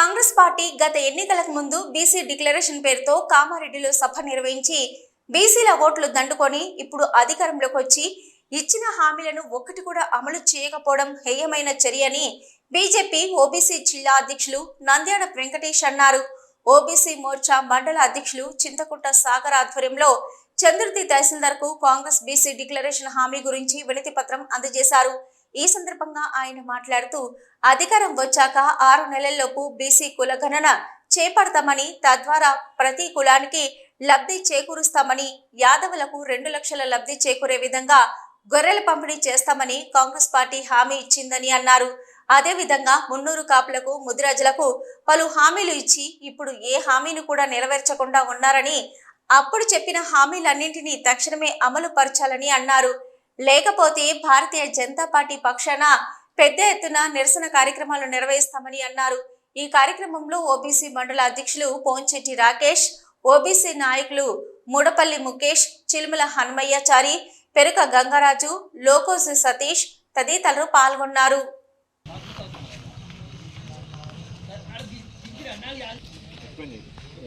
Congress party గత ఎన్నికలకు ముందు బీసీ డిక్లరేషన్ పేరుతో కామారెడ్డిలో సభ నిర్వహించి బీసీల ఓట్లు దండుకొని ఇప్పుడు అధికారంలోకి వచ్చి ఇచ్చిన హామీలను ఒక్కటి కూడా అమలు చేయకపోవడం హేయమైన చర్యని బీజేపీ ఓబీసీ జిల్లా అధ్యక్షులు నంద్యాడ వెంకటేష్ అన్నారు. ఓబీసీ మోర్చా మండల అధ్యక్షులు చింతకుంట సాగర్ ఆధ్వర్యంలో చంద్రుతి తహసీల్దార్కు కాంగ్రెస్ బీసీ డిక్లరేషన్ హామీ గురించి వినతి పత్రం అందజేశారు. ఈ సందర్భంగా ఆయన మాట్లాడుతూ అధికారం వచ్చాక ఆరు నెలల్లోపు బీసీ కుల గణన చేపడతామని తద్వారా ప్రతి కులానికి లబ్ధి చేకూరుస్తామని యాదవులకు రెండు లక్షల లబ్ధి చేకూరే విధంగా గొర్రెల పంపిణీ చేస్తామని కాంగ్రెస్ పార్టీ హామీ ఇచ్చిందని అన్నారు. అదేవిధంగా మున్నూరు కాపులకు ముదిరాజులకు పలు హామీలు ఇచ్చి ఇప్పుడు ఏ హామీని కూడా నెరవేర్చకుండా ఉన్నారని అప్పుడు చెప్పిన హామీలన్నింటినీ తక్షణమే అమలు పరచాలని అన్నారు. లేకపోతే భారతీయ జనతా పార్టీ పక్షాన పెద్ద ఎత్తున నిరసన కార్యక్రమాలు నిర్వహిస్తామని అన్నారు. ఈ కార్యక్రమంలో ఓబీసీ మండల అధ్యక్షులు పోంచెట్టి రాకేష్ ఓబీసీ నాయకులు మూడపల్లి ముఖేష్ చిలుమల హనుమయ్యాచారి పెరుక గంగరాజు లోకోసి సతీష్ తదితరులు పాల్గొన్నారు.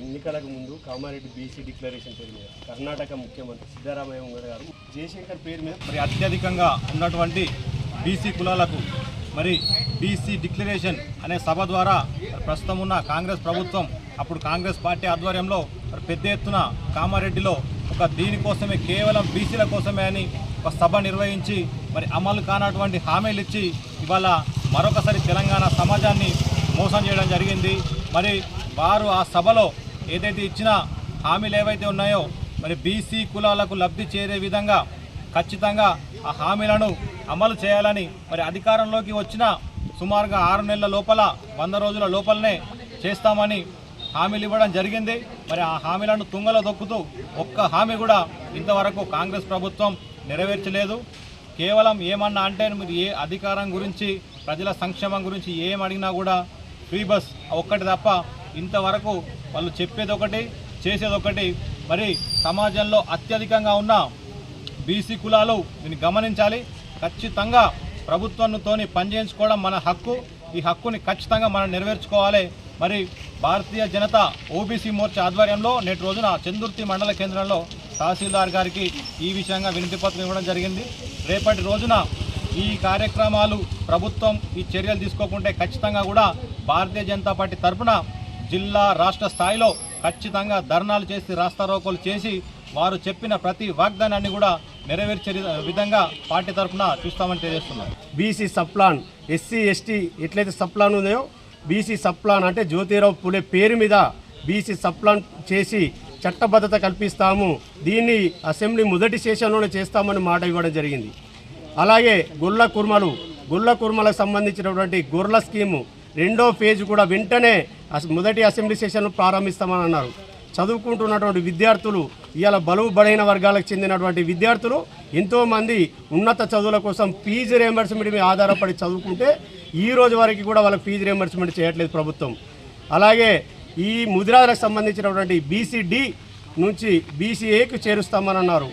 ఎన్నికలకు ముందు కామారెడ్డి బీసీ డిక్లరేషన్ పేరు మీద కర్ణాటక ముఖ్యమంత్రి సిద్ధరామయ్య గారు జయశంకర్ పేరు మీద మరి అత్యధికంగా ఉన్నటువంటి బీసీ కులాలకు మరి బీసీ డిక్లరేషన్ అనే సభ ద్వారా ప్రస్తుతం ఉన్న కాంగ్రెస్ ప్రభుత్వం అప్పుడు కాంగ్రెస్ పార్టీ ఆధ్వర్యంలో పెద్ద ఎత్తున కామారెడ్డిలో ఒక దీనికోసమే కేవలం బీసీల కోసమే అని ఒక సభ నిర్వహించి మరి అమలు కానటువంటి హామీలు ఇచ్చి ఇవాళ మరొకసారి తెలంగాణ సమాజాన్ని మోసం చేయడం జరిగింది. మరి వారు ఆ సభలో ఏదైతే ఇచ్చిన హామీలు ఏవైతే ఉన్నాయో మరి బీసీ కులాలకు లబ్ధి చేరే విధంగా ఖచ్చితంగా ఆ హామీలను అమలు చేయాలని మరి అధికారంలోకి వచ్చిన సుమారుగా ఆరు నెలల లోపల వంద రోజుల లోపలనే చేస్తామని హామీలు ఇవ్వడం జరిగింది. మరి ఆ హామీలను తుంగలో దొక్కుతూ ఒక్క హామీ కూడా ఇంతవరకు కాంగ్రెస్ ప్రభుత్వం నెరవేర్చలేదు. కేవలం ఏమన్నా అంటే మీరు ఏ అధికారం గురించి ప్రజల సంక్షేమం గురించి ఏం అడిగినా కూడా ఫ్రీ బస్ ఒక్కటి తప్ప ఇంతవరకు వాళ్ళు చెప్పేది ఒకటి చేసేది ఒకటి. మరి సమాజంలో అత్యధికంగా ఉన్న బీసీ కులాలు దీన్ని గమనించాలి. ఖచ్చితంగా ప్రభుత్వంతో పనిచేయించుకోవడం మన హక్కు. ఈ హక్కుని ఖచ్చితంగా మనం నెరవేర్చుకోవాలి. మరి భారతీయ జనతా ఓబీసీ మోర్చా ఆధ్వర్యంలో నేటి రోజున చందుర్తి మండల కేంద్రంలో తహసీల్దార్ గారికి ఈ విషయంగా వినతి పత్రం ఇవ్వడం జరిగింది. రేపటి రోజున ఈ కార్యక్రమాలు ప్రభుత్వం ఈ చర్యలు తీసుకోకుంటే ఖచ్చితంగా కూడా భారతీయ జనతా పార్టీ తరఫున జిల్లా రాష్ట్ర స్థాయిలో ఖచ్చితంగా ధర్నాలు చేసి రాస్తారోకోలు చేసి వారు చెప్పిన ప్రతి వాగ్దానాన్ని కూడా నెరవేర్చే విధంగా పార్టీ తరఫున చూస్తామని తెలియజేస్తున్నాం. B C sub plan S C S T ఎట్లయితే సప్లాన్ ఉందో బీసీ సప్లాన్ అంటే జ్యోతిరావు పులే పేరు మీద బీసీ సప్లాన్ చేసి చట్టబద్ధత కల్పిస్తాము. దీన్ని అసెంబ్లీ మొదటి సెషన్లోనే చేస్తామని మాట ఇవ్వడం జరిగింది. అలాగే గుర్ల కుర్మలు గుర్ల కుర్మలకు సంబంధించినటువంటి గుర్ల స్కీము రెండో ఫేజ్ కూడా వెంటనే అస- మొదటి అసెంబ్లీ సెషన్ ప్రారంభిస్తామని అన్నారు. చదువుకుంటున్నటువంటి విద్యార్థులు ఇవాళ బలువు బలైన వర్గాలకు చెందినటువంటి విద్యార్థులు ఎంతోమంది ఉన్నత చదువుల కోసం ఫీజు రియంబర్స్మెంట్ మీద ఆధారపడి చదువుకుంటే ఈ రోజు వరకు కూడా వాళ్ళకి ఫీజు రియంబర్స్మెంట్ చేయట్లేదు ప్రభుత్వం. అలాగే ఈ ముదిరాలకు సంబంధించినటువంటి బీసీడి నుంచి బీసీఏకి చేరుస్తామని అన్నారు.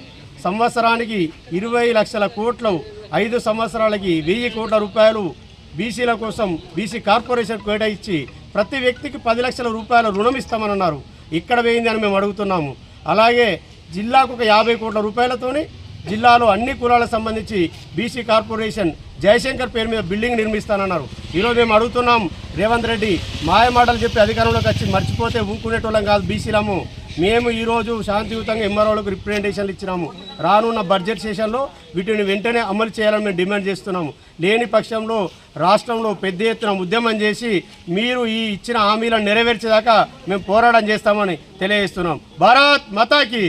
సంవత్సరానికి ఇరవై లక్షల కోట్లు ఐదు సంవత్సరాలకి వెయ్యి కోట్ల రూపాయలు బీసీల కోసం బీసీ కార్పొరేషన్ కేటాయించి ప్రతి వ్యక్తికి పది లక్షల రూపాయల రుణం ఇస్తామని అన్నారు ఇక్కడ వేయింది అని మేము అడుగుతున్నాము. అలాగే జిల్లాకు ఒక యాభై కోట్ల రూపాయలతోని జిల్లాలో అన్ని కులాలకు సంబంధించి బీసీ కార్పొరేషన్ జయశంకర్ పేరు మీద బిల్డింగ్ నిర్మిస్తానన్నారు. ఈరోజు మేము అడుగుతున్నాం రేవంత్ రెడ్డి మాయమాటలు చెప్పి అధికారంలోకి వచ్చి మర్చిపోతే ఊరుకునేటోళ్ళం కాదు బీసీలము. మేము ఈరోజు శాంతియుతంగా ఎంఆర్ఓలకు రిప్రజెంటేషన్లు ఇచ్చినాము. రానున్న బడ్జెట్ సెషన్లో వీటిని వెంటనే అమలు చేయాలని మేము డిమాండ్ చేస్తున్నాము. లేని పక్షంలో రాష్ట్రంలో పెద్ద ఎత్తున ఉద్యమం చేసి మీరు ఈ ఇచ్చిన హామీలను నెరవేర్చేదాకా మేము పోరాటం చేస్తామని తెలియజేస్తున్నాం. భారత్ మతాకి